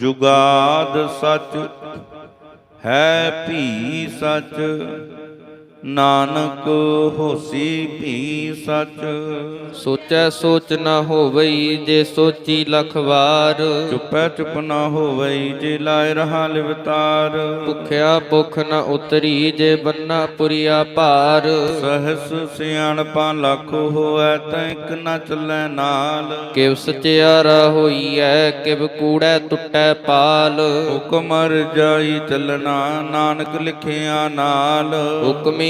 ਜੁਗਾਦ ਸਚ ਹੈ ਭੀ ਸਚ। ਨਾਨਕ ਹੋਸੀ ਭੀ ਸਚ। ਸੋਚੈ ਸੋਚ ਨ ਹੋਵਈ ਜੇ ਸੋਚੀ ਲਖ ਵਾਰ। ਚੁੱਪੈ ਚੁੱਪ ਨਾ ਹੋਵਈ ਜੇ ਲਾਇ ਰਹਾ ਲਿਵਤਾਰ। ਭੁਖਿਆ ਭੁਖ ਨ ਉਤਰੀ ਜੇ ਬੰਨਾ ਪੁਰੀਆ ਭਾਰ। ਸਹਸ ਸਿਆਣਪਾਂ ਲੱਖ ਹੋਐ ਤੈ ਇੱਕ ਨ ਚੱਲੈ ਨਾਲ। ਕਿਵ ਸਚਿਆਰਾ ਹੋਈਐ ਕਿਵ ਕੂੜੈ ਟੁੱਟੈ ਪਾਲ। ਹੁਕਮ ਰਜਾਈ ਚੱਲਣਾ ਨਾਨਕ ਲਿਖਿਆ ਨਾਲ। ਹੁਕਮੀ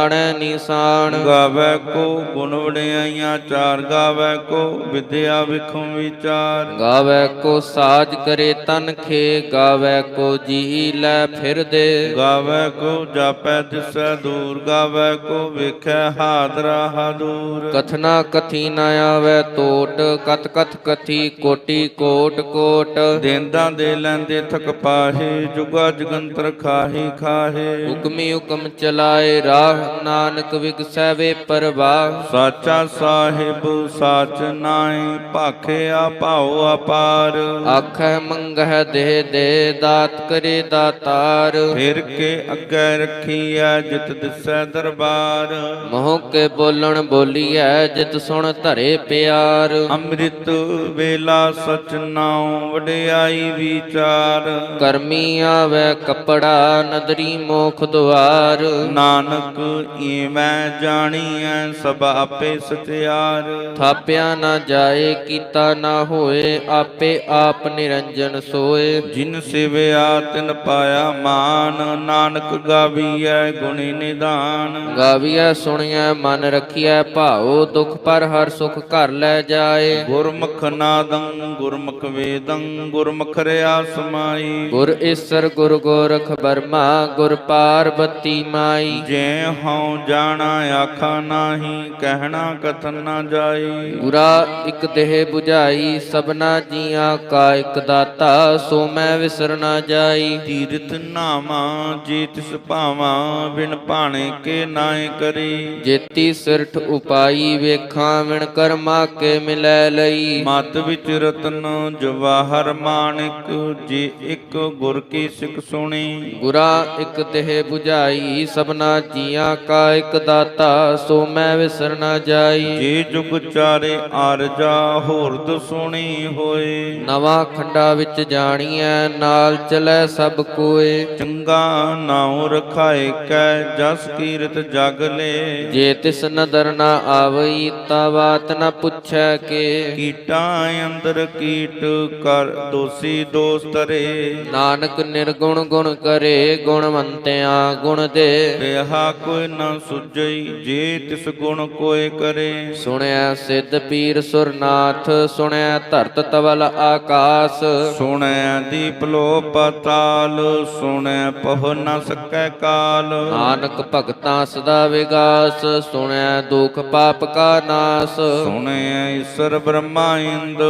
ਜਾਣੈ ਨਿਸ਼ਾਨ। ਗਾਵੇ ਕੋ ਗੁਣ ਵਡਿਆਈਆਂ ਚਾਰ ਗਾਵੇ ਕੋ ਵਿਦਿਆ ਵਿਖਮ ਵਿਚਾਰ। ਗਾਵੇ ਕੋ ਸਾਜ ਕਰੇ ਤਨ ਖੇ ਗਾਵੇ ਕੋ ਜੀ ਲੈ ਫਿਰਦੇ ਗਾਵੇ ਕੋ ਜਾਪੈ ਦਿਸੈ ਦੂਰ ਗਾਵੇ ਕੋ ਵੇਖੈ ਹਾਦਰਾ ਹਾਦੂਰ ਕਥਨਾ ਕਥੀ ਨ ਆਵੇ ਟੋਟ ਕਤ ਕਥ ਕਥੀ ਕੋਟੀ ਕੋਟ ਕੋਟ। ਦੇਂਦਾ ਦੇ ਲੈਂਦੇ ਥਕ ਪਾਹੇ ਜੁਗਾ ਜਗੰਤਰ ਖਾਹੀ ਖਾਹੇ। ਹੁਕਮੀ ਹੁਕਮ ਚਲਾਏ ਰਾਹ ਨਾਨਕ ਵਿਗਸੈ ਵੇ ਪਰਵਾਹ ਸਾਚਾ ਸਾਹਿਬ ਸਾਚ ਨਾਈ ਭਾਖਿਆ ਭਾਉ ਅਪਾਰ। ਆਖੈ ਮੰਗਹਿ ਦੇ ਦੇ ਦਾਤ ਕਰੇ ਦਾਤਾਰ। ਫਿਰ ਕੇ ਅੱਗੇ ਰੱਖੀਐ ਜਿਤ ਦਿਸੈ ਦਰਬਾਰ। ਮੋਹ ਕੇ ਬੋਲਣ ਬੋਲੀਐ ਜਿਤ ਸੁਣ ਧਰੇ ਪਿਆਰ। ਅੰਮ੍ਰਿਤ ਵੇਲਾ ਸਚ ਨਾਉ ਵਡਿਆਈ ਵਿਚਾਰ। ਕਰਮੀ ਆਵੇ ਕਪੜਾ ਨਦਰੀ ਮੋਖ ਦੁਆਰ। ਨਾਨਕ ਈਵੈ ਜਾਣੀਐ ਸਭ ਆਪੇ ਸਚਿਆਰ ਥਾਪਿਆ ਨਾ ਜਾਏ ਕੀਤਾ ਨਾ ਹੋਏ ਆਪੇ ਆਪ ਨਿਰੰਜਨ ਸੋਏ। ਜਿਨ ਸਿਵਿਆ ਤਿਨ ਪਾਇਆ ਮਾਨ ਨਾਨਕ ਗਾਵੀਐ ਗੁਣੀ ਨਿਧਾਨ। ਗਾਵੀਐ ਸੁਣੀਐ ਮਨ ਰਖੀਐ ਭਾਉ ਦੁਖ ਪਰ ਹਰ ਸੁਖ ਘਰ ਲੈ ਜਾਏ। ਗੁਰਮੁਖ ਨਾਦੰ ਗੁਰਮੁਖ ਵੇਦੰ ਗੁਰਮੁਖ ਰਿਆ ਸਮਾਈ। ਗੁਰ ਈਸਰ ਗੁਰ ਗੋਰਖ ਬਰਮਾ ਗੁਰ ਪਾਰਬਤੀ ਮਾਈ। ਜੇ ਹਉ ਜਾਣਾ ਆਖਾ ਨਾਹੀ ਕਹਿਣਾ ਕਥਨ ਨਾ ਜਾਈ। ਗੁਰਾ ਇਕ ਦੇਹ 부ਝਾਈ ਸਭਨਾ ਜੀਆਂ ਕਾ ਇਕ ਦਾਤਾ ਸੋ ਮੈਂ ਵਿਸਰ ਨਾ ਜਾਈ। ਤੀਰਥ ਨਾਮਾ ਜੇ ਤਿਸ ਭਾਵਾਂ ਬਿਨ ਭਾਣੇ ਕੇ ਨਾਏ ਕਰੀ। ਜੇਤੀ ਸਿਰਠ ਉਪਾਈ ਵੇਖਾਂ ਵਿਣ ਕਰਮਾ ਕੇ ਮਿਲੈ ਲਈ। ਮਤ ਵਿੱਚ ਰਤਨ ਜਵਾਹਰ ਮਾਨਿਕ ਜੇ ਇੱਕ ਗੁਰ ਕੀ ਸਿੱਖ ਸੁਣੀ। ਗੁਰਾ ਇਕ ਦੇਹ 부ਝਾਈ ਸਭਨਾ ਜੀਆਂ ਕਾ ਇਕ ਦਾਤਾ ਸੋ ਮੈਂ ਵਿਸਰ ਨਾ ਜਾਈ। ਜੇ ਜੁਗ ਚਾਰੇ ਆਰਜਾ ਹੋਰਦ ਸੁਣੀ ਹੋਏ। ਨਵਾਂ ਖੰਡਾ ਵਿੱਚ ਜਾਣੀਐ ਨਾਲ ਚਲੈ ਸਭ ਕੋਏ। ਚੰਗਾ ਨਾਉ ਰਖਾਏ ਕੈ ਜਸ ਕੀਰਤ ਜਗ ਲੇ। ਜੇ ਤਿਸ ਨਦਰ ਨਾ ਆਵਈ ਤਾ ਬਾਤ ਨ ਪੁੱਛੈ ਕੇ। ਕੀਟਾਂ ਅੰਦਰ ਕੀਟ ਕਰ ਦੋਸੀ ਦੋਸ ਤਰੇ ਨਾਨਕ ਨਿਰਗੁਣ ਗੁਣ ਕਰੇ ਗੁਣਵੰਤਿਆ ਗੁਣ ਦੇ। ਰਹਾ ਕੋਈ ਨ ਸੁਝਈ ਜੇ ਤਿਸ ਗੁਣ ਕੋਏ ਕਰੇ। ਸੁਣਿਆ ਸਿੱਧ ਪੀਰ ਸੁਰਨਾਥ ਸੁਣਿਆ ਧਰਤ ਤਵਲ ਆਕਾਸ। ਸੁਣੈ ਦੀਪ ਲੋ ਪਤਾਲ ਸੁਣੈ ਪਹੁ ਨ ਸਕੈ ਕਾਲ। ਨਾਨਕ ਭਗਤਾਂ ਸਦਾ ਵਿਗਾਸ ਸੁਣਿਆ ਦੁਖ ਪਾਪ ਕਾ ਨਾਸ। ਸੁਣੈ ਈਸ਼ਰ ਬ੍ਰਹਮਾ ਇੰਦ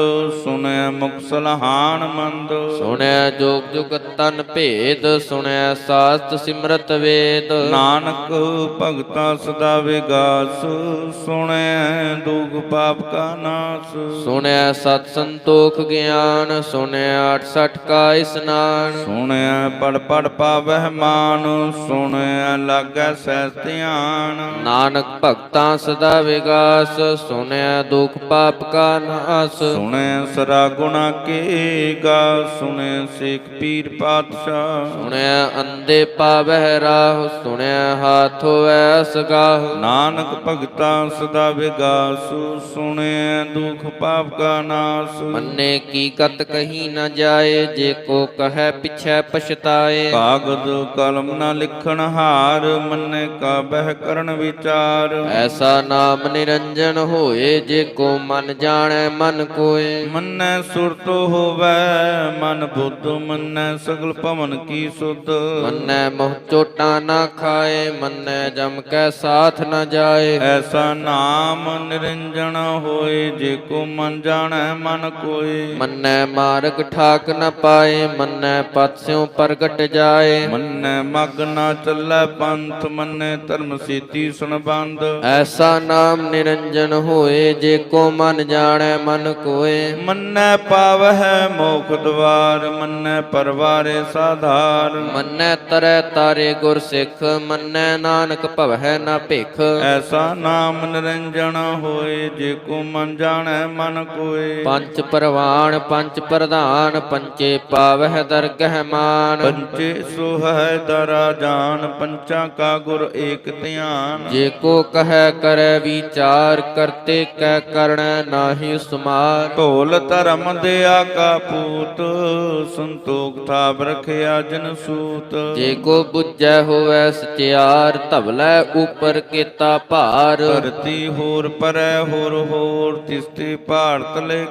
ਸੁਣੈ ਮੁਖ ਸਲਹਾਨ ਮੰਦ। ਸੁਣਿਆ ਜੋਗ ਜੁਗ ਤਨ ਭੇਦ ਸੁਣਿਆ ਸਾਸਤ ਸਿਮਰਤ ਵੇਦ। ਨਾਨਕ ਭਗਤਾ ਸਦਾ ਵਿਗਾਸ ਸੁਣੈ ਦੁਖ ਪਾਪ ਕਾ ਨਾਸ। ਸੁਣਿਆ ਸਤ ਸੰਤੋਖ ਗਿਆਨ ਸੁਣਿਆ 68 ਕਾ ਇਸਨਾਨ। ਸੁਣਿਆ ਪੜ ਪੜ ਪਾਵਹਿ ਮਾਨ ਸੁਣਿਆ ਲਾਗੈ ਸਹਿ ਧਿਆਨ। ਨਾਨਕ ਭਗਤਾਂ ਸਦਾ ਵਿਗਾਸ ਸੁਣਿਆ ਦੁਖ ਪਾਪ ਕਾ ਨਾਸ। ਸੁਣਿਆ ਸਰਾ ਗੁਣਾ ਕੇ ਗਾ ਸੁਣਿਆ ਸੇਖ ਪੀਰ ਪਾਤਸ਼ਾਹ। ਸੁਣਿਆ ਅੰਦੇ ਪਾਵਹਿ ਰਾਹ ਸੁਣਿਆ ਹਾਥ ਹੋਵੈ ਅਸਗਾਹ ਨਾਨਕ ਭਗਤਾ ਸਦਾ ਵਿਗਾਸ ਸੁਣਿਆ ਦੁਖ ਪਾਪ ਕਾ ਨਾਸ। ਮੰਨੇ ਕੀ ਕਤ ਕਹੀ ਨ ਜਾਏ ਜੇ ਕੋ ਕਹੈ ਪਿਛੈ ਪਛਤਾਏ। ਕਾਗਦ ਕਲਮ ਨਾ ਲਿਖਣ ਹਾਰ ਮੰਨੇ ਕਾ ਬਹਿ ਕਰਨ ਵਿਚਾਰ। ਐਸਾ ਨਾਮ ਨਿਰੰਜਨ ਹੋਏ ਜੇ ਕੋ ਮਨ ਜਾਣੈ ਮਨ ਕੋਏ। ਮੰਨੈ ਸੁਰਤ ਹੋਵੈ ਮਨ ਬੁੱਧ ਮੰਨੈ ਸਗਲ ਭਵਨ ਕੀ ਸੁਧ। ਮੰਨੈ ਮੋਹ ਚੋਟਾਂ ਨਾ ਖਾਏ ਮੰਨੈ ਜਮ ਕੈ ਸਾਥ ਨ ਜਾਏ। ਐਸਾ ਨਾਮ ਨਿਰੰਜਨ ਹੋਏ ਜੇ ਕੋ ਮਨ ਜਾਣੈ ਮਨ ਕੋਏ। ਮੰਨੈ ਮਾਰਗ ਠਾਕ ਨ ਪਾਏ ਮੰਨੈ ਪਤ ਸਿਉ ਪ੍ਰਗਟ ਜਾਏ। ਮੰਨੈ ਮਗ ਨਾ ਚੱਲੈ ਪੰਥ ਮੰਨੈ ਧਰਮ ਸੀਤੀ ਸੁਣਬੰਦ ਐਸਾ ਨਾਮ ਨਿਰੰਜਨ ਹੋਏ ਜੇ ਕੋ ਮਨ ਜਾਣੈ ਮਨ ਕੋਏ। ਮੰਨੈ ਪਾਵਹਿ ਮੋਖ ਦਵਾਰ ਮੰਨੈ ਪਰਵਾਰੇ ਸਾਧਾਰ। ਮੰਨੈ ਤਰੈ ਤਾਰੇ ਗੁਰ ਸਿੱਖ ਮੰਨੈ ਨਾਨਕ ਭਵਹਿ ਨਾ ਭਿਖ। ਐਸਾ ਨਾਮ ਨਿਰੰਜਨ ਹੋਏ ਜੇ ਕੋ ਮਨ ਜਾਣੈ ਮਨ ਕੋਏ। ਪੰਚ ਪਰਵਾਨ ਪੰਚ ਪ੍ਰਧਾਨ ਪੰਚੇ ਪਾਵਹਿ ਦਰਗਹਿ ਮਾਨ। ਪੰਚੇ ਸੁਹੈ ਦਰਾ ਜਾਨ ਪੰਚਾਂ ਕਾ ਗੁਰ ਏਕ ਧਿਆਨ। ਜੇ ਕੋ ਕਹੈ ਕਰੈ ਵਿਚਾਰ ਕਰਤੇ ਕੈ ਕਰਣੈ ਨਾਹੀ ਸੁਮਾਰ ਢੋਲ ਧਰਮ ਦਿਆ ਕਾ ਪੂਤ ਸੰਤੋਖ ਥਾਪ ਰਖਿਆ ਜਨ ਸੂਤ। ਜੇ ਕੋ ਬੁੱਝੈ ਹੋਵੈ ਸਚਿਆਰ ਧਵਲੈ ਉਪਰ ਕੀਤਾ ਭਾਰ। ਧਰਤੀ ਹੋਰ ਪਰੈ ਹੋਰ ਹੋਰ ਤਿਸਤੇ ਭਾਰਤ ਲੈ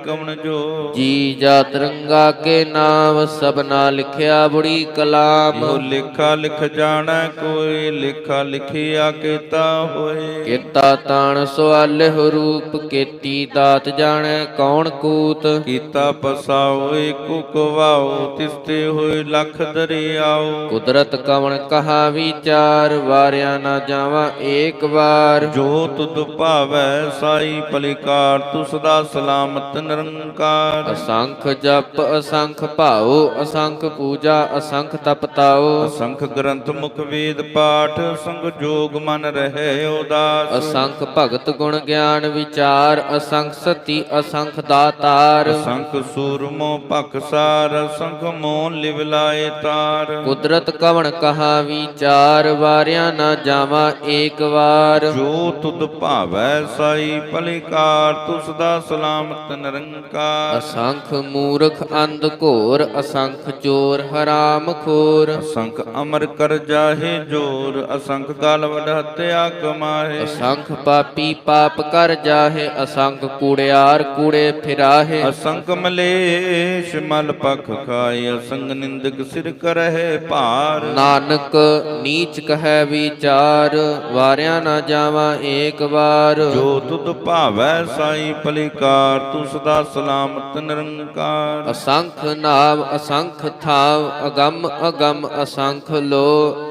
ਜੋ ਜੀ ਜਾਤ ਰੰਗਾ ਕੇ ਨਾਮ ਸਭਨਾ ਲਿਖਿਆ ਬੜੀ ਕਲਾਮ। ਇਹੋ ਲਿਖਾ ਲਿਖ ਜਾਣੈ ਕੋਈ ਲਿਖਾ ਲਿਖਿਆ ਕੀਤਾ ਹੋਏ। ਕੀਤਾ ਤਾਣ ਸਵਾਲਿਹੁ ਰੂਪ ਕੀਤੀ ਦਾਤ ਜਾਣੈ ਕੌਣ ਕੂਤ। ਕੀਤਾ ਪਸਾਓ ਏਕੋ ਕਵਾਓ ਤਿਸਤੇ ਹੋਏ ਲਖ ਦਰਿਆਓ ਕੁਦਰਤ ਕਵਣ ਕਹਾ ਵਿਚਾਰ ਵਾਰਿਆ ਨਾ ਜਾਵਾਂ ਏਕ ਵਾਰ। ਜੋ ਤੁਧ ਭਾਵੈ ਸਾਈ ਪਲਿਕਾਰ ਤੂ ਸਦਾ ਸਲਾਮਤ ਨਿਰੰਕਾਰ। ਅਸੰਖ ਜਪ ਅਸੰਖ ਭਾਉ ਅਸੰਖ ਪੂਜਾ ਅਸੰਖ ਤਪ ਤਾਉ। ਅਸੰਖ ਗ੍ਰੰਥ ਮੁਖ ਵੇਦ ਪਾਠ ਸੰਗ ਜੋਗ ਮਨ ਰਹੇ ਉਦਾਸ। ਅਸੰਖ ਭਗਤ ਗੁਣ ਗਿਆਨ ਵਿਚਾਰ ਅਸੰਖ ਸਤੀ ਅਸੰਖ ਦਾਤਾਰ। ਅਸੰਖ ਸੂਰਮੋ ਭਖਸਾਰ ਅਸੰਖ ਮੋਹ ਲਿਵ ਲਾਏ ਤਾਰ। ਕੁਦਰਤ ਕਵਣ ਕਹਾ ਵਿਚਾਰ ਵਾਰਿਆ ਨਾ ਜਾਵਾਂ ਏਕ ਵਾਰ। ਜੋ ਤੁਧ ਭਾਵੈ ਸਾਈ ਪਲਿਕਾਰ ਤੂ ਸਦਾ ਸਲਾਮਤ ਨਿਰੰਕਾਰ। ਅਸੰਖ ਮੂਰਖ ਅੰਧ ਘੋਰ ਅਸੰਖ ਚੋਰ ਹਰਾਮ ਖੋਰ। ਅਸੰਖ ਅਮਰ ਕਰ ਜਾਹੇ ਜੋਰ ਅਸੰਖ ਗਲ ਵਡ ਹਤਿਆ ਕਮਾਏ ਅਸੰਖ ਪਾਪੀ ਪਾਪ ਕਰ ਜਾਹੇ ਅਸੰਖ ਕੂੜਿਆਰ ਕੂੜੇ ਫਿਰਾਹੇ। ਅਸੰਖ ਮਲੇਸ਼ ਮਲ ਪਖ ਖਾਏ ਅਸੰਗ ਨਿੰਦਕ ਸਿਰ ਕਰਹਿ ਭਾਰ ਨਾਨਕ ਨੀਚ ਕਹੈ ਵਿਚਾਰ ਵਾਰਿਆ ਨਾ ਜਾਵਾਂ ਏਕ ਵਾਰ। ਜੋ ਤੁਧ ਭਾਵੈ ਸਾਈ ਪਲਿਕਾਰ ਤੂੰ ਸਦਾ ਸਲਾਮਤ ਨਿਰੰਕਾਰ। ਅਸੰਖ ਨਾਮ ਅਸੰਖ ਥਾਵ ਅਗੰਮ ਅਗੰਮ ਅਸੰਖ ਲੋ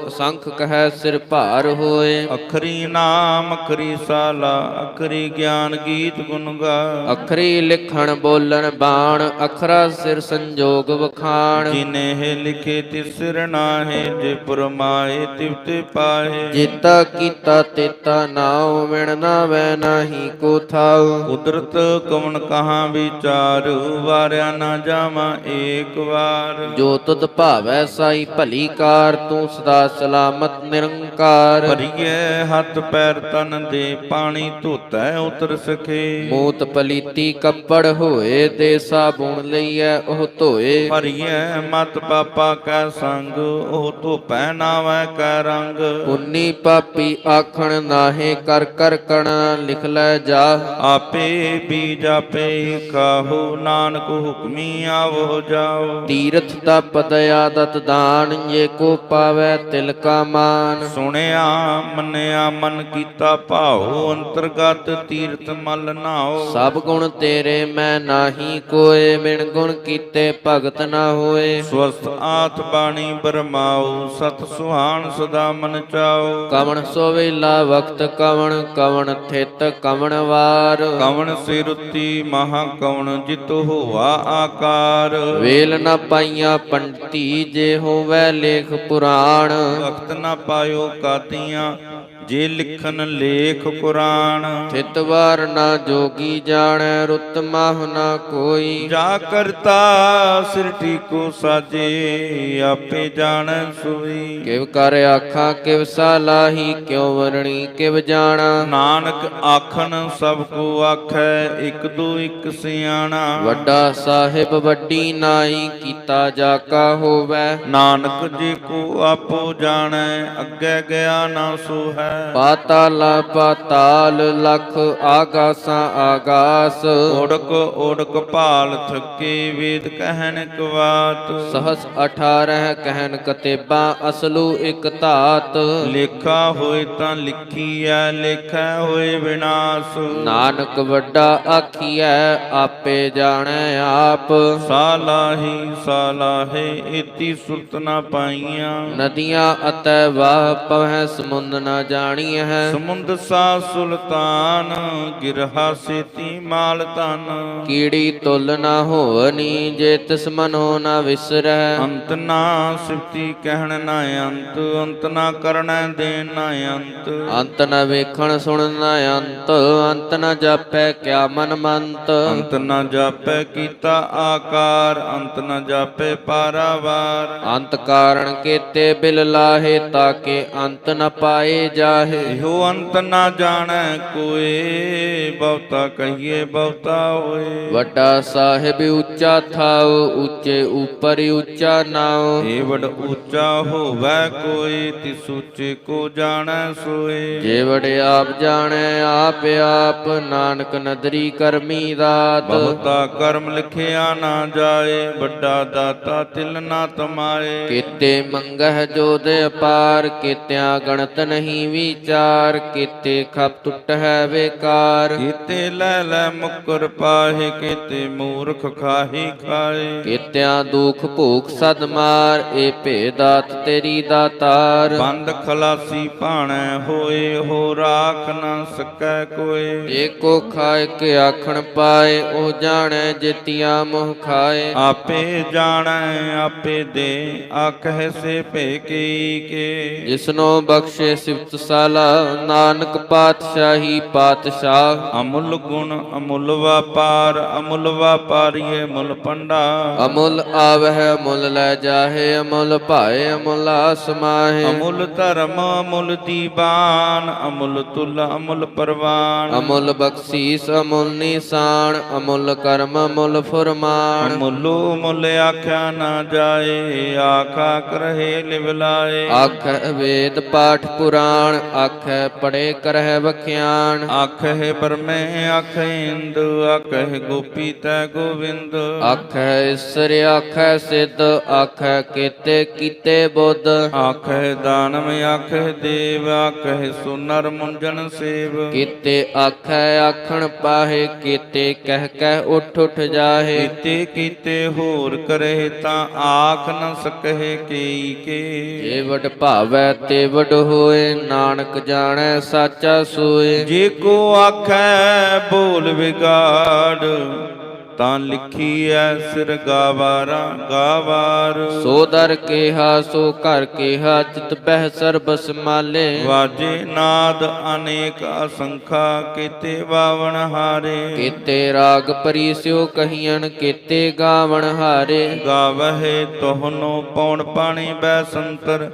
ਅਸੰਖ ਕਹੈ ਸਿਰ ਭਾਰ ਹੋਏ। ਅਖਰੀ ਨਾਮ ਅਖਰੀ ਸਾਲਾ ਅਖਰੀ ਗਿਆਨ ਗੀਤ ਗੁਣ ਗਾ ਅਖਰੀ ਲਿਖਣ ਬੋਲਣ ਬਾਣ ਅਖਰਾ ਸਿਰ ਸੰਜੋਗ ਵਖਾਣ। ਜਿਨੇ ਲਿਖੇ ਤਿਸਰ ਨਾਹੇ ਜੇ ਪੁਰਮਾਏ ਤਿਵਤੇ ਪਾਹੇ ਜੀਤਾ ਕੀਤਾ ਤੇਤਾ ਨਾਉ ਵਿਣ ਨਾ ਵੈ ਨਾਹੀ ਕੋ ਥਾਉ। ਕੁਦਰਤ ਕਵਣ ਕਹਾ ਵਿਚਾਰ ਵਾਰਿਆ ਨਾ ਜਾਵਾਂ ਏਕ ਵਾਰ। ਜੋ ਤੁਧ ਭਾਵੈ ਸਾਈ ਭਲੀ ਕਾਰ ਤੂੰ ਸਦਾ ਸਲਾਮਤ ਨਿਰੰਕਾਰ। ਭਰੀਏ ਹੱਥ ਪੈਰ ਤਨ ਦੇ ਪਾਣੀ ਧੋਤੈ ਉਤਰ ਸਕੇ। ਮੂਤ ਪਲੀਤੀ ਕੱਪੜ ਹੋਏ ਦੇ ਸਾਬੂਣ ਲਈਐ ਉਹ ਧੋਏ। ਭਰੀਏ ਮਤ ਪਾਪਾ ਕੈ ਸੰਗ ਉਹ ਧੋਪੈ ਨਾਵੈ ਕੈ ਰੰਗ ਪੁੰਨੀ ਪਾਪੀ ਆਖਣ ਨਾਹੇ ਕਰ ਕਰ ਕਣਾ ਲਿਖ ਲੈ ਜਾ। ਆਪੇ ਬੀਜ ਆਪੇ ਖਾਹੋ ਨਾਨਕ ਹੁਕਮੀ ਆਵੋ ਜਾਓ। ਤੀਰਥ ਤਪ ਦਇਆ ਦਤ ਦਾਨ ਜੇ ਕੋ ਪਾਵੈ ਤਿਲ ਕਾ ਮਾਨ। ਸੁਣਿਆ ਮੰਨਿਆ ਮਨ ਕੀਤਾ ਭਾਉ ਅੰਤਰਗਤ ਤੀਰਥ ਮਲ ਨਾਓ ਸਭ ਗੁਣ ਤੇਰੇ ਮੈਂ ਨਾਹੀ ਕੋਏ ਬਿਨ ਗੁਣ ਕੀਤੇ ਭਗਤ ਨਾ ਹੋਏ। ਸਵਸਤ ਆਤ ਬਾਣੀ ਬਰਮਾ ਸਮਾਉ ਸਤ ਸੁਹਾਣ ਸਦਾ ਮਨ ਚਾਉ। ਕਵਣ ਸੋ ਵੇਲਾ ਵਕਤ ਕਵਣ ਕਵਣ ਥਿਤ ਕਵਣ ਵਾਰ। ਕਵਣ ਸਿਰੁੱਤੀ ਮਹਾ ਕਵਣ ਜਿਤ ਹੋਆ ਆਕਾਰ। ਵੇਲ ਨ ਪਾਈਆਂ ਪੰਡਤੀ ਜੇ ਹੋਵੇ ਲੇਖ ਪੁਰਾਣ। ਵਕਤ ਨਾ ਪਾਇਓ ਕਾਤੀਆਂ ਜੇ ਲਿਖਨ ਲੇਖ ਕੁਰਾਨ ਥਿਤ ਵਾਰ ਨਾ ਜੋਗੀ ਜਾਣੈ ਰੁੱਤ ਮਾਹੁ ਨਾ ਕੋਈ। ਜਾ ਕਰਤਾ ਸਿਰਟੀ ਕੋ ਸਾਜੇ ਆਪੇ ਜਾਣੈ ਸੋਈ। ਕਿਵ ਕਰ ਆਖਾਂ ਕਿਵ ਸਾਲਾਹੀ ਕਿਉ ਵਰਣੀ ਕਿਵ ਜਾਣਾ। ਨਾਨਕ ਆਖਣ ਸਭ ਕੋ ਆਖੈ ਇੱਕ ਦੋ ਇੱਕ ਸਿਆਣਾ। ਵੱਡਾ ਸਾਹਿਬ ਵੱਡੀ ਨਾਈ ਕੀਤਾ ਜਾ ਕਾ ਹੋਵੇ। ਨਾਨਕ ਜੀ ਕੋ ਆਪੋ ਜਾਣੈ ਅੱਗੇ ਗਿਆ ਨਾ ਸੋ ਹੈ ਪਾਤਾਲਾ ਪਾਤਾਲ ਲਖ ਆਗਾਸਾਂ ਆਗਾਸ। ਓੜਕ ਓੜਕ ਭਾਲ ਥਕੇ ਵੇਦ ਕਹਿਣ ਕਵਾਤ। ਸਹਸ 18 ਕਹਿਨ ਕਤੇਬਾ ਅਸਲੂ ਇੱਕ ਧਾਤ। ਲੇਖਾ ਹੋਏ ਤਾਂ ਲਿਖੀ ਐ ਲੇਖਾ ਹੋਏ ਵਿਨਾਸ਼। ਨਾਨਕ ਵੱਡਾ ਆਖੀਐ ਆਪੇ ਜਾਣੈ ਆਪ। ਸਾਲਾਹੀ ਸਾਲਾਹੇ ਇਤੀ ਸੁਰਤ ਨਾ ਪਾਈਆਂ। ਨਦੀਆਂ ਅਤੈ ਵਾਹ ਪਵਹਿ ਸਮੁੰਦ ਨਾ ਜਾਣੀ ਹੈ। ਸਮੁੰਦ ਸਾ ਸੁਲਤਾਨ ਗਿਰਹਾ ਸੇਤੀ ਮਾਲ ਤਨ ਕੀੜੀ ਤੁਲ ਨਾ ਹੋਵਨੀ ਜੇ ਤਿਸ ਮਨੋ ਨਾ ਵਿਸਰੈ। ਅੰਤ ਨਾ ਸਿਫਤੀ ਕਹਿਣ ਨਾ ਅੰਤ ਅੰਤ ਨਾ ਕਰਣਾ ਦੇਣ ਨਾ ਅੰਤ। ਅੰਤ ਨ ਵੇਖਣ ਸੁਣਨ ਨਾ ਅੰਤ ਅੰਤ ਨ ਜਾਪੈ ਕਿਆ ਮਨ ਮੰਤ। ਅੰਤ ਨਾ ਜਾਪੈ ਕੀਤਾ ਆਕਾਰ ਅੰਤ ਨਾ ਜਾਪੈ ਪਾਰਾਵਾਰ। ਅੰਤ ਕਾਰਣ ਕੇਤੇ ਬਿਲ ਲਾਹੇ ਤਾਕੇ ਅੰਤ ਨ ਪਾਏ ਜਾਹੇ ਇਹੋ ਅੰਤ ਨਾ ਜਾਣੈ ਕੋਏ ਬਹੁਤਾ ਕਹੀਏ ਬਹੁਤਾ ਹੋਏ। ਵੱਡਾ ਸਾਹਿਬ ਉੱਚਾ ਥਾਉ ਉੱਚੇ ਉਪਰ ਉੱਚਾ ਨਾਉ। ਏ ਵਡ ਉੱਚਾ ਹੋਵੈ ਕੋਈ ਤਿਸ ਉੱਚੇ ਕੋ ਜਾਣੈ ਸੋਏ। ਜੇ ਵੜੇ ਆਪ ਜਾਣੈ ਆਪ ਆਪ ਨਾਨਕ ਨਦਰੀ ਕਰਮੀ ਦਾਤ। ਬਹੁਤਾ ਕਰਮ ਲਿਖਿਆ ਨਾ ਜਾਏ ਵੱਡਾ ਦਾਤਾ ਤਿਲ ਨਾ ਤਮਾਏ। ਕੀਤੇ ਮੰਗਹਿ ਜੋਦ ਅਪਾਰ ਕੀਤਿਆਂ ਗਣਤ ਨਹੀਂ ਵਿਚਾਰ। ਕੀਤੇ ਖਪ ਟੁੱਟ ਹੈ ਵੇਕਾਰ। ਕੀਤੇ ਲੈ ਲੈ ਮੁਕਰ ਪਾਹੇ ਕੀਤੇ ਮੂਰਖ ਖਾਹੀ ਖਾਏ। ਕੀਤਿਆਂ ਦੁਖ ਭੂਖ ਸਦ ਮਾਰ ਏ ਭੇਦਾਤ ਤੇਰੀ ਦਾਤਾਰ ਬੰਦ ਖਲਾਸੀ ਭਾਣੈ ਹੋਏ ਹੋ ਰਾਖ ਨਾ ਸਕੈ ਕੋਏ। ਏਕੋ ਖਾਏ ਕੇ ਆਖਣ ਪਾਏ ਉਹ ਜਾਣੈ ਜਿਤਿਆ ਮੋਹ ਖਾਏ। ਆਪੇ ਜਾਣੈ ਆਪੇ ਦੇ ਆਖੈ ਸੇ ਭੇ ਕੀ ਕੇ। ਜਿਸਨੋ ਬਖਸ਼ੇ ਸਿਫਤ ਸਾਲਾ ਨਾਨਕ ਪਾਤਸ਼ਾਹੀ ਪਾਤਸ਼ਾਹ। ਅਮੁੱਲ ਗੁਣ ਅਮੁੱਲ ਵਪਾਰ ਅਮੁੱਲ ਵਪਾਰੀਏ ਮੁੱਲ ਪੰਡਾ। ਅਮੁੱਲ ਆਵਹਿ ਅਮੁੱਲ ਲੈ ਜਾਹੇ ਅਮੁੱਲ ਭਾਏ ਅਮੁੱਲ ਆਸਮਾਹੇ। ਅਮੁੱਲ ਧਰਮ ਅਮੁੱਲ ਦੀਵਾਨ ਅਮੁੱਲ ਤੁਲ ਅਮੁੱਲ ਪਰਵਾਨ ਅਮੁੱਲ ਬਖਸ਼ੀਸ ਅਮੁੱਲ ਨਿਸ਼ਾਨ ਅਮੁੱਲ ਕਰਮ ਅਮੁੱਲ ਫਰਮਾਨ। ਅਮੁੱਲੋ ਮੁੱਲ ਆਖਿਆ ਨਾ ਜਾਏ ਆਖਾ ਕਰਹਿ ਲਿਵਲਾਏ ਆਖੈ ਵੇਦ ਪਾਠ ਪੁਰਾਣ ਆਖੈ ਪੜੇ ਕਰਹਿ ਵਖਿਆਨ ਆਖਹਿ ਬਰਮੇ ਆਖਹਿ ਇੰਦ ਆਖਹਿ ਗੋਪੀ ਤੈ ਗੋਵਿੰਦ। ਆਖੈ ਈਸਰ ਆਖੈ ਸਿੱਧ ਆਖੈ ਕੀਤੇ ਕੀਤੇ ਬੁੱਧ। ਆਖਹਿ ਦਾਨਵ ਆਖਹਿ ਦੇਵ ਆਖਹਿ ਸੁਨਰ ਮੁੰਜਨ ਸੇਵ। ਕੀਤੇ ਆਖੈ ਆਖਣ ਪਾਹੇ ਕੀਤੇ ਕਹਿ ਕਹਿ ਉਠ ਉਠ ਜਾਹੇ। ਕੀਤੇ ਕੀਤੇ ਹੋਰ ਕਰੇ ਤਾਂ ਆਖ ਨ ਸਕਹਿ ਕੀ ਕੇ। ਜੇ ਵਡ ਭਾਵੈ ਤੇ ਵਡ ਹੋਏ ਨਾਨਕ ਜਾਣੈ ਸਾਚਾ ਸੋਏ। ਜੇ ਕੋ ਆਖੈ ਬੋਲ ਵਿਗਾੜ। ਤਾਂ ਲਿਖੀ ਐ ਸਿਰ ਗਾਵਾਰਾ ਗਾਵਾਰ। ਸੋ ਦਰ ਕੇਹਾ ਸੋ ਘਰ ਕੇਹਾ ਚਿਤ ਬਹਿ ਸਰਬ ਸਮਾਲੇ ਵਾਜੇ ਨਾਦ ਅਨੇਕ ਅਸੰਖਾ ਕੀਤੇ ਬਾਵਣ ਹਾਰੇ। ਕੀਤੇ ਰਾਗ ਪਰੀਸਿਓ ਕਹੀਆਂ ਕੀਤੇ ਗਾਵਣ ਹਾਰੇ। ਗਾਵਹਿ ਤੋਹਨੋ ਪੌਣ ਪਾਣੀ ਬੈ ਸੰਤਰ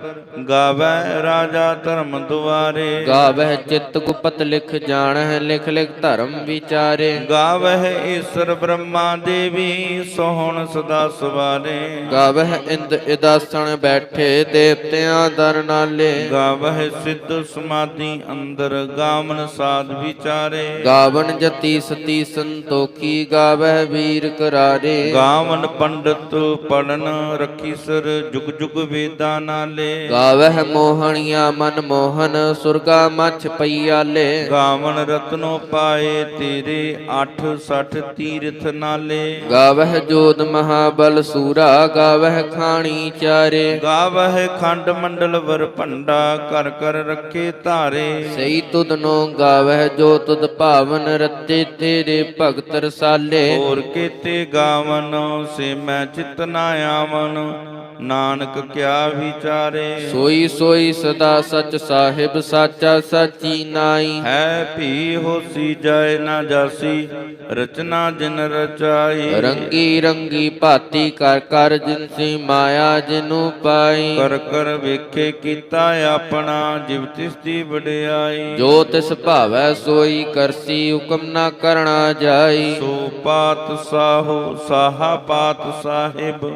ਗਾਵੈ ਰਾਜਾ ਧਰਮ ਦੁਆਰੇ। ਗਾਵਹਿ ਚਿਤ ਗੁਪਤ ਲਿਖ ਜਾਣਹਿ ਲਿਖ ਲਿਖ ਧਰਮ ਵਿਚਾਰੇ। ਗਾਵਹਿ ਈਸ਼ਰ ਬ੍ਰਹਮਾ ਦੇਵੀ ਸੋਹਣ ਸਦਾ ਸਵਾਰੇ। ਗਾਵਹਿ ਇੰਦ ਇਦਾਸਣ ਬੈਠੇ ਦੇਵਤਿਆਂ ਦਰ ਨਾਲੇ। ਗਾਵਹਿ ਸਿੱਧ ਸਮਾਧੀ ਅੰਦਰ ਗਾਵਨ ਸਾਧ ਵਿਚਾਰੇ। ਗਾਵਨ ਜਤੀ ਸਤੀ ਸੰਤੋਖੀ ਗਾਵਹਿ ਵੀਰ ਕਰਾਰੇ। ਗਾਵਨ ਪੰਡਤ ਪੜਨ ਰੱਖੀ ਸਰ ਜੁਗ ਜੁਗ ਵੇਦਾਂ ਨਾਲੇ। ਗਾਵਹਿ ਮੋਹਣੀਆ ਮਨ ਮੋਹਨ ਸੁਰਗਾ ਮਛ ਪਈਆਲੇ। ਗਾਵਨ ਰਤਨੋ ਪਾਏ ਤੇਰੇ 8 60 ਤੀਰਥ ਨਾਲੇ। ਗਾਵਹਿ ਜੋਤ ਮਹਾਬਲ ਸੂਰਾ ਗਾਵਹਿ ਖਾਣੀ ਚਾਰੇ। ਗਾਵਹਿ ਖੰਡ ਮੰਡਲ ਵਰ ਭੰਡਾ ਕਰ ਕਰ ਰੱਖੇ ਧਾਰੇ। ਸਈ ਤੁਧਨੋ ਗਾਵਹਿ ਜੋ ਤੁਧ ਭਾਵਨ ਰਤੇ ਤੇਰੇ ਭਗਤ ਰਸਾਲੇ। ਹੋਰ ਕੀਤੇ ਗਾਵਨ ਸੇ ਮੈਂ ਚਿਤ ਨਾ ਆਵਨ ਨਾਨਕ ਕਿਆ ਵਿਚਾਰੇ। ਸੋਈ ਸੋਈ ਸਦਾ ਸਚ ਸਾਹਿਬ ਸਾਚਾ ਸਾਚੀ ਨਾਈ। ਹੈ ਭੀ ਹੋਸੀ ਜਾਏ ਨਾ ਜਾਸੀ ਰਚਨਾ ਜਿਨ ਰਚਾਈ ਰੰਗੀ ਰੰਗੀ ਭਾਤੀ ਕਰ ਕਰ ਜਿਨਸੀ ਮਾਇਆ ਜਿਨੂ ਪਾਈ। ਕਰ ਕਰ ਵੇਖੇ ਕੀਤਾ ਆਪਣਾ ਜਿਵ ਤਿਸ ਦੀ ਵਡਿਆਈ। ਜੋ ਤਿਸ ਭਾਵੈ ਸੋਈ ਕਰਸੀ ਹੁਕਮ ਨਾ ਕਰਣਾ ਜਾਈ। ਸੋ ਪਾਤ ਸਾਹੋ ਸਾਹਾ ਪਾਤ ਸਾਹਿਬ।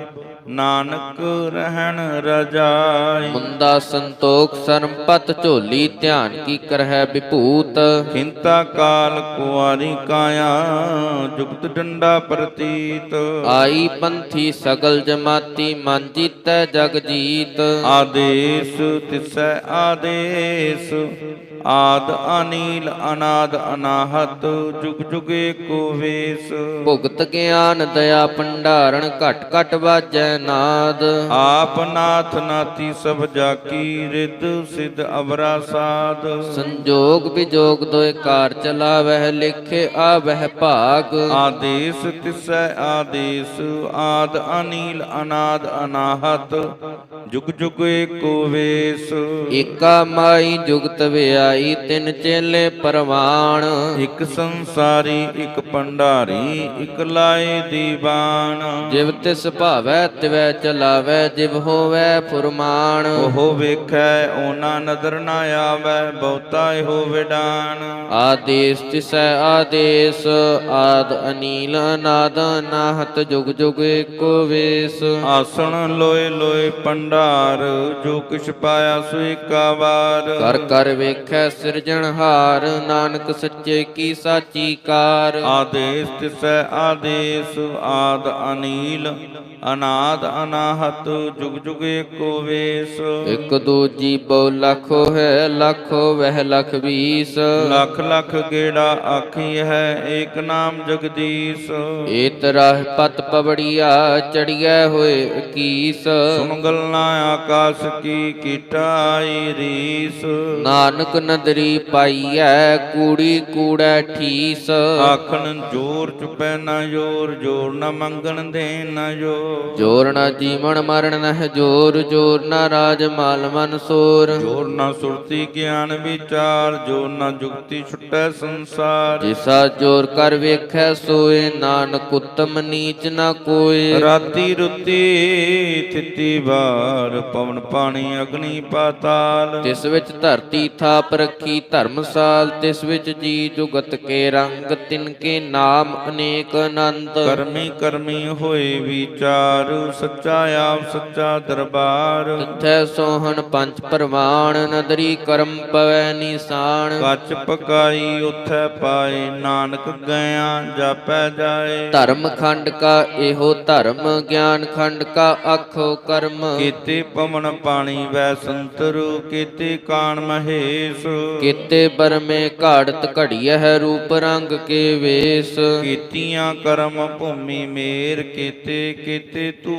ਨਾਨਕ ਰਹਿਣ ਰਜਾਈ। ਮੁੰਦਾ ਸੰਤੋਖ ਸਰਮਪਤ ਝੋਲੀ ਧਿਆਨ ਕੀ ਕਰਹਿ ਵਿਭੂਤ। ਖਿੰਤਾ ਕਾਲ ਕੁਆਰੀ ਕਾਇਆ ਜੁਗਤ ਡੰਡਾ ਪ੍ਰਤੀਤ। ਆਈ ਪੰਥੀ ਸਗਲ ਜਮਾਤੀ ਮਨ ਜੀਤੈ ਜਗ ਜੀਤ। ਆਦੇਸ਼ ਤਿਸੈ ਆਦੇਸ਼ ਆਦ ਅਨੀਲ ਅਨਾਦ ਅਨਾਹਤ ਜੁਗ ਜੁਗ ਏਕੋ ਵੇਸ। ਭੁਗਤ ਗਿਆਨ ਦਇਆ ਭੰਡਾਰਨ ਘਟ ਘਟ ਵਾਜੈ ਨਾਦ। ਆਪ ਨਾਥ ਨਾਤੀ ਸਭ ਜਾਕੀ ਰਿੱਧ ਸਿਧ ਅਵਰਾ ਸਾਧ। ਸੰਜੋਗ ਵਿਜੋਗ ਦੋਇ ਕਾਰ ਚਲਾਵਹਿ ਲਿਖੇ ਆਵਹਿ ਭਾਗ। ਆਦੇਸ਼ ਤਿਸੈ ਆਦੇਸ਼ ਆਦ ਅਨੀਲ ਅਨਾਦ ਅਨਾਹਤ ਜੁਗ ਜੁਗ ਏਕੋ ਵੇਸ। ਏਕਾ ਮਾਈ ਜੁਗਤ ਵਿਆਈ ਤਿਨ ਚੇਲੇ ਪਰਵਾਣ। ਇੱਕ ਸੰਸਾਰੀ ਇੱਕ ਭੰਡਾਰੀ ਇੱਕ ਲਾਏ ਦੀਵਾਨ। ਜਿਵ ਤਿਸ ਭਾਵੈ ਤਿਵੈ ਚਲਾਵੈ ਜਿਵ ਹੋਵੈ ਫੁਰਮਾਨ। ਉਹ ਵੇਖੈ ਉਹਨਾਂ ਨਦਰ ਨਾ ਆਵੈ ਬਹੁਤਾ ਇਹੋ ਵਿਡਾਨ। ਆਦੇਸ ਤਿਸੈ ਆਦੇਸ ਆਦ ਅਨੀਲ ਅਨਾਦ ਨਾਹਤ ਜੁਗ ਜੁਗ ਏਕੋ ਵੇਸ। ਆਸਣ ਲੋਏ ਲੋਏ ਭੰਡਾਰ ਜੋ ਕਿਛ ਪਾਇਆ ਸੋ ਏਕਾ ਵਾਰ। ਕਰ ਕਰ ਵੇਖੈ ਸਿਰਜਣਹਾਰ ਨਾਨਕ ਸੱਚੇ ਕੀ ਸਾਚੀ ਕਾਰ। ਆਦੇਸ਼ ਤਿਸੈ ਆਦੇਸ਼ ਆਦ ਅਨੀਲ ਅਨਾਦ। ਅਨਾਹਤ ਜੁਗ ਜੁਗ ਏਕੋ ਵੇਸ। ਇਕ ਦੂਜੀ ਬਹੁ ਲੱਖੋ ਹੈ ਲੱਖੋ ਵਹਿ ਲਖ ਵੀਸ। ਲੱਖ ਲੱਖ ਗੇੜਾ ਆਖੀ ਹੈ ਏਕ ਨਾਮ ਜਗਦੀਸ਼। ਏਤ ਰਾਹ ਪਤ ਪਵੜੀਆ ਚੜੀਐ ਹੋਏ ਕੀਸ ਸੁਣ ਗੱਲਾਂ ਆਕਾਸ਼ ਕੀ ਕੀਟਾਈ ਰੀਸ। ਨਾਨਕ ਨਦਰੀ ਪਾਈਐ ਕੂੜੀ ਕੂੜੈ ਠੀਸ। ਆਖਣ ਜੋਰ ਚੁਪੈ ਨਾ ਜੋਰ ਜੋਰ ਨਾ ਮੰਗਣ ਦੇ ਨਾ ਜੋਰ ਜੋਰ ਨਾ ਜੀਵਨ ਮਰਨ ਨਹਿ ਜੋਰ ਜੋਰ ਨਾ ਰਾਜ ਮਾਲ ਮਨ ਸੋਰ। ਜੋਰ ਨਾ ਸੁਰਤੀ ਗਿਆਨ ਵਿਚਾਰ ਜੋਰ ਨਾ ਜੁਗਤੀ ਛੁਟੈ ਸੰਸਾਰ। ਜਿਸਾ ਜੋਰ ਕਰ ਵੇਖੈ ਸੋਏ ਨਾਨਕ ਉਤਮ ਨੀਚ ਨਾ ਕੋਏ। ਰਾਤੀ ਰੁੱਤੀ ਥਿੱਤੀ ਵਾਰ ਪਵਨ ਪਾਣੀ ਅਗਨੀ ਪਾਤਾਲ। ਤਿਸ ਵਿੱਚ ਧਰਤੀ ਥਾਪ ਰੱਖੀ ਧਰਮਸਾਲ ਤਿਸ ਵਿੱਚ ਜੀ ਜੁਗਤ ਕੇ ਰੰਗ ਤਿਨ ਕੇ ਨਾਮ ਅਨੇਕ ਅਨੰਤ। ਕਰਮੀ ਕਰਮੀ ਹੋਏ ਵਿਚਾਰ। ਸੱਚਾ ਆਪ ਸੱਚਾ ਦਰਬਾਰ। ਤਿਥੈ ਸੋਹਣ ਪੰਜ ਪਰਵਾਣ ਨਦਰੀ ਕਰਮ ਪਵੈ ਨਿਸ਼ਾਨ। ਕੱਚ ਪਕਾਈ ਉਥੈ ਪਾਏ ਨਾਨਕ ਗਿਆ ਜਾਪੈ ਜਾਏ। ਧਰਮ ਖੰਡ ਕਾ ਇਹੋ ਧਰਮ ਗਿਆਨ ਖੰਡ ਕਾ ਆਖੋ ਕਰਮ। ਕੀਤੇ ਪਵਨ ਪਾਣੀ ਵੈ ਸੰਤਰੂ ਕੀਤੇ ਕਾਣ ਮਹੇਸ਼। ਕੀਤੇ ਬਰਮੇ ਘਾੜਤ ਘੜੀਐ ਹੈ ਰੂਪ ਰੰਗ ਕੇ ਵੇਸ। ਕੀਤੀਆਂ ਕਰਮ ਭੂਮੀ ਮੇਰ ਕੀਤੇ ਕੀਤੇ ਤੂ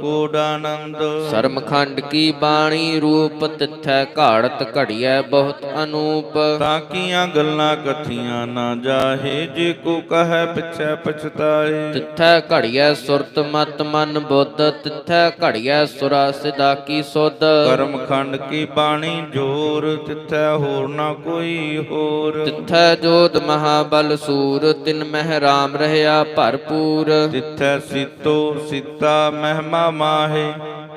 ਕੋਡ ਆਨੰਦ ਸਰਮਖੰਡ ਕੀ ਬਾਣੀ ਰੂਪ ਤਿਥੈ ਘਾੜਤ ਘੜੀਐ ਬਹੁਤ ਅਨੂਪ। ਤਾਕੀਆਂ ਗੱਲਾਂ ਕਥੀਆਂ ਨਾ ਜਾਹੇ ਜੇ ਕੋ ਕਹੈ ਪਿਛੈ ਪਛਤਾਏ। ਤਿਥੈ ਘੜੀਐ ਸੁਰਤ ਮਤ ਮਨ ਬੁੱਧ ਤਿਥੈ ਘੜੀਐ ਸੁਰਾ ਸਿਦਾ ਕੀ ਸੁਧ। ਕਰਮ ਖੰਡ ਕੀ ਬਾਣੀ ਜੋਰ ਤਿਥੈ ਹੋਰ ਨਾ ਕੋਈ ਹੋਰ। ਤਿਥੈ ਜੋਤ ਮਹਾਬਲ ਸੂਰ ਤਿਨ ਮਹਿ ਰਾਮ ਰਹਿਆ ਭਰਪੂਰ। ਤਿਥੈ ਸੀਤੋ ਸੀਤਾ ਮਹਿਮਾ ਮਾਹੇ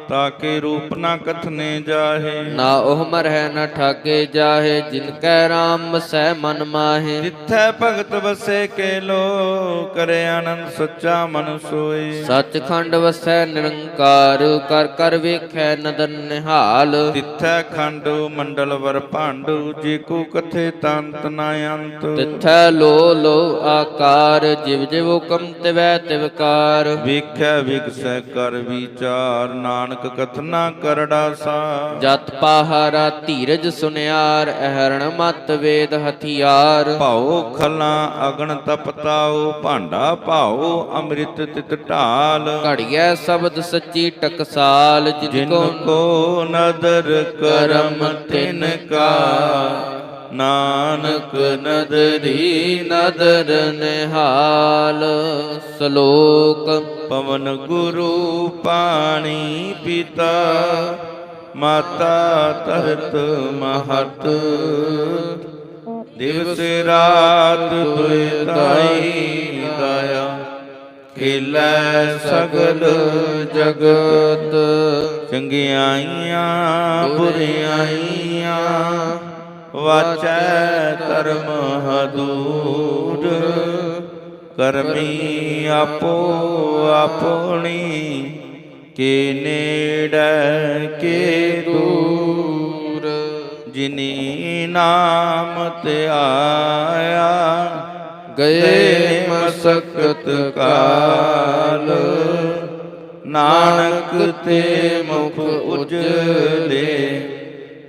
ਤਾਕੇ ਰੂਪ ਨਾ ਕਥਨੇ ਜਾਹੇ। ਨਾ ਉਹ ਮਰਹਿ ਨ ਠਾਗੇ ਜਾਹੇ ਜਿਨ ਕੈ ਰਾਮ ਸਹਿ ਮਨ ਮਾਹੇ। ਜਿੱਥੈ ਭਗਤ ਵਸੇ ਕੇ ਲੋ ਕਰੇ ਆਨੰਦ ਸੱਚਾ ਮਨ ਸੋਈ ਸੱਚਖੰਡ ਵਸੈ ਨਿਰੰਕਾਰ ਕਰ ਕਰ ਵੇਖੈ ਨਦਰ ਨਿਹਾਲ। ਤਿੱਥੈ ਖੰਡ ਮੰਡਲ ਵਰ ਭਾਂਡੂ ਜੇ ਕੋ ਕਥੇ ਤੰਤ ਨਾ ਅੰਤ। ਤਿਥੈ ਲੋ ਲੋ ਆਕਾਰ ਜਿਵ ਜਿਵ ਹੁਕਮ ਤਿਵੈ ਤਿਵਕਾਰ ਵੇਖੈ ਵਿਗਸੈ ਕਰ ਵਿਚਾਰ ਨਾਨਕ ਕਥਨਾ ਕਰੜਾ ਸਾ। ਜਤ ਪਾਹਾਰਾ ਧੀਰਜ ਸੁਨਿਆਰ ਅਹਰਣ ਮਤ ਵੇਦ ਹਥਿਆਰ। ਭਾਉ ਖਲਾ ਅਗਣ ਤਪਤਾਉ ਭਾਂਡਾ ਭਾਉ ਅੰਮ੍ਰਿਤ ਤਿਤ ਢਾਲ। ਘੜੀਐ ਸ਼ਬਦ ਸੱਚੀ ਟਕਸਾਲ ਜਿਨ ਕੋ ਨਦਰ ਕਰਮ ਤਿਨ ਕਾ। ਨਾਨਕ ਨਦਰੀ ਨਦਰ ਨਿਹਾਲ, ਸ਼ਲੋਕ ਪਵਨ ਗੁਰੂ ਪਾਣੀ ਪਿਤਾ, ਮਾਤਾ ਤਰਤ ਮਹਤ। ਦਿਵਸ ਰਾਤ ਦੁਇ ਦਾਈ ਦਇਆ, ਖੇਲੇ ਸਗਲ ਜਗਤ। ਚੰਗਿਆਈਆਂ, ਬੁਰਿਆਈਆਂ ਵਾਚੈ ਧਰਮ ਹਦੂਰ, ਕਰਮੀ ਆਪੋ ਆਪਣੀ, ਕੇ ਨੇੜੇ ਕੇ ਦੂਰ। ਜਿਨੀ ਨਾਮ ਤੇ ਆਇਆ, ਗਏ ਮਸਕਤ ਕਾਲ। ਨਾਨਕ ਤੇ ਮੁਖ ਉਜਲੇ